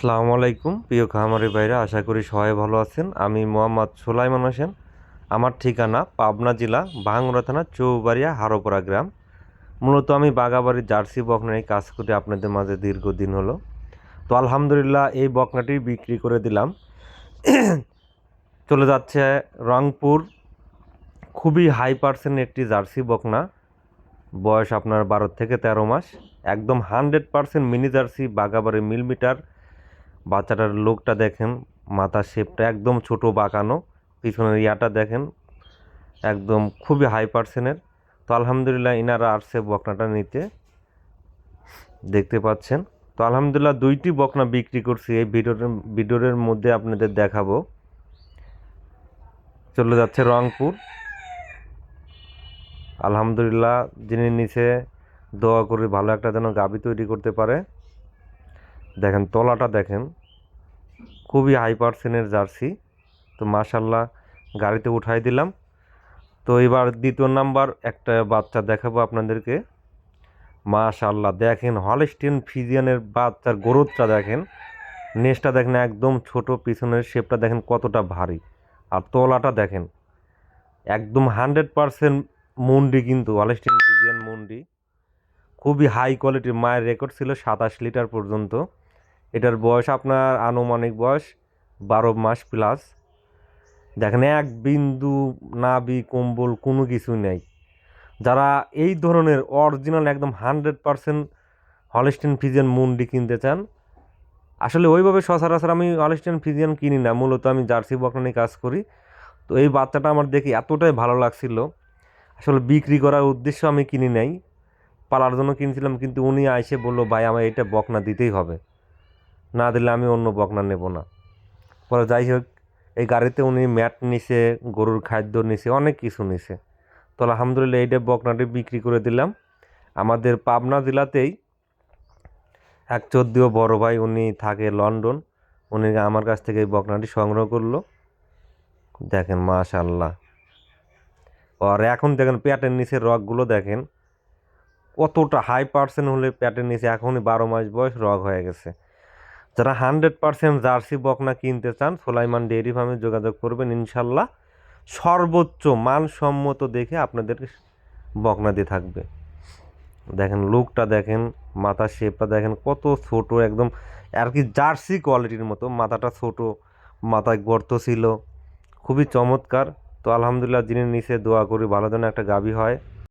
আসসালামু আলাইকুম। প্রিয় খামারি ভাইরা, আশা করি সবাই ভালো আছেন। আমি মোহাম্মদ সোলাইমান হোসেন। আমার ঠিকানা পাবনা জেলা ভাঙ্গুড়া থানা চৌবাড়িয়া হারোপাড়া গ্রাম। মূলত আমি বাগাবাড়ির জার্সি বকনায় কাজ করি। আপনাদের মাঝে দীর্ঘদিন হলো। তো আলহামদুলিল্লাহ এই বকনাটি বিক্রি করে দিলাম। চলে যাচ্ছে রংপুর। খুবই হাই পার্সেন্ট একটি জার্সি বকনা। বয়স আপনার বারো থেকে তেরো মাস। একদম হান্ড্রেড পার্সেন্ট মিনি জার্সি বাগাবাড়ি মিলিমিটার বাচ্চাটার লোকটা দেখেন, মাথার শেপটা একদম ছোট বাঁকানো, পিছনের ইয়াটা দেখেন, একদম খুবই হাই পার্সেন্টের তো আলহামদুলিল্লাহ ইনারা আসছে বকনাটা নিতে দেখতে পাচ্ছেন। তো আলহামদুলিল্লাহ দুইটি বকনা বিক্রি করছি, এই ভিডিওর ভিডিওর মধ্যে আপনাদের দেখাবো। চলে যাচ্ছে রংপুর। আলহামদুলিল্লাহ যিনি নিচে দোয়া করে ভালো একটা যেন গাবি তৈরি করতে পারে। দেখেন, তলাটা দেখেন। খুবই হাই পার্সেন্টের জার্সি তো মাশাল্লাহ গাড়িতে উঠাই দিলাম। তো এবার দ্বিতীয় নাম্বার একটা বাচ্চা দেখাবো আপনাদেরকে। মাশাল্লাহ দেখেন হলস্টিন ফিজিয়ানের বাচ্চার গ্রোথটা দেখেন। নেসটা দেখেন একদম ছোট, পিছনের শেপটা দেখেন কতটা ভারী। আর তলাটা দেখেন, একদম হান্ড্রেড পারসেন্ট মুন্ডি কিন্তু হলস্টিন ফিজিয়ান মুন্ডি। খুবই হাই কোয়ালিটির মায়ের রেকর্ড ছিল সাতাশ লিটার পর্যন্ত। এটার বয়স আপনার আনুমানিক বয়স বারো মাস প্লাস দেখেন, এক বিন্দু নাবি কম্বল, কোনো কিছু নেই। যারা এই ধরনের অরিজিনাল একদম হান্ড্রেড পারসেন্ট হলিস্টিন ফিজিয়ান মুন্ডি কিনতে চান, আসলে ওইভাবে সচরাচর আমি হলিস্টিন ফিজিয়ান কিনি না, মূলত আমি জার্সি বকনা নিয়ে কাজ করি। তো এই বাচ্চাটা আমার দেখে এতটাই ভালো লাগছিল। আসলে বিক্রি করার উদ্দেশ্য আমি কিনি নাই, পালার জন্য কিনছিলাম, কিন্তু উনি আইসে বলল, ভাই আমার এটা বকনা দিতেই হবে। না দিলে আমি অন্য বকনা নেব না। পরে যাই হোক, এই গাড়িতে উনি ম্যাট নিছে, গরুর খাদ্য নিছে, অনেক কিছু নিছে। তো আলহামদুলিল্লাহ এইটা বকনাটি বিক্রি করে দিলাম। আমাদের পাবনা জেলাতেই এক চোদ্দীয় বড় ভাই উনি থাকে লন্ডন। উনি আমার কাছ থেকে এই বকনাটি সংগ্রহ করল। দেখেন মাশাল্লাহ আর এখন দেখেন, প্যাটের নিচে রগগুলো দেখেন। কতটা হাই পার্সেন্ট হলে প্যাটের নিচে এখনই বারো মাস বয়স রগ হয়ে গেছে। যারা হান্ড্রেড পারসেন্ট জার্সি বকনা কিনতে চান, সোলাইমান ডেয়ারি ফার্মে যোগাযোগ করবেন ইনশাল্লাহ। সর্বোচ্চ মানসম্মত দেখে আপনাদেরকে বকনা দিয়ে থাকবে। দেখেন, লুকটা দেখেন, মাথার শেপটা দেখেন, কত ছোট, একদম আর কি জার্সি কোয়ালিটির মতো। মাথাটা ছোট, মাথায় গর্ত ছিল, খুবই চমৎকার। তো আলহামদুলিল্লাহ, যিনি নিচে দোয়া করি, ভালো যেন একটা গাভী হয়।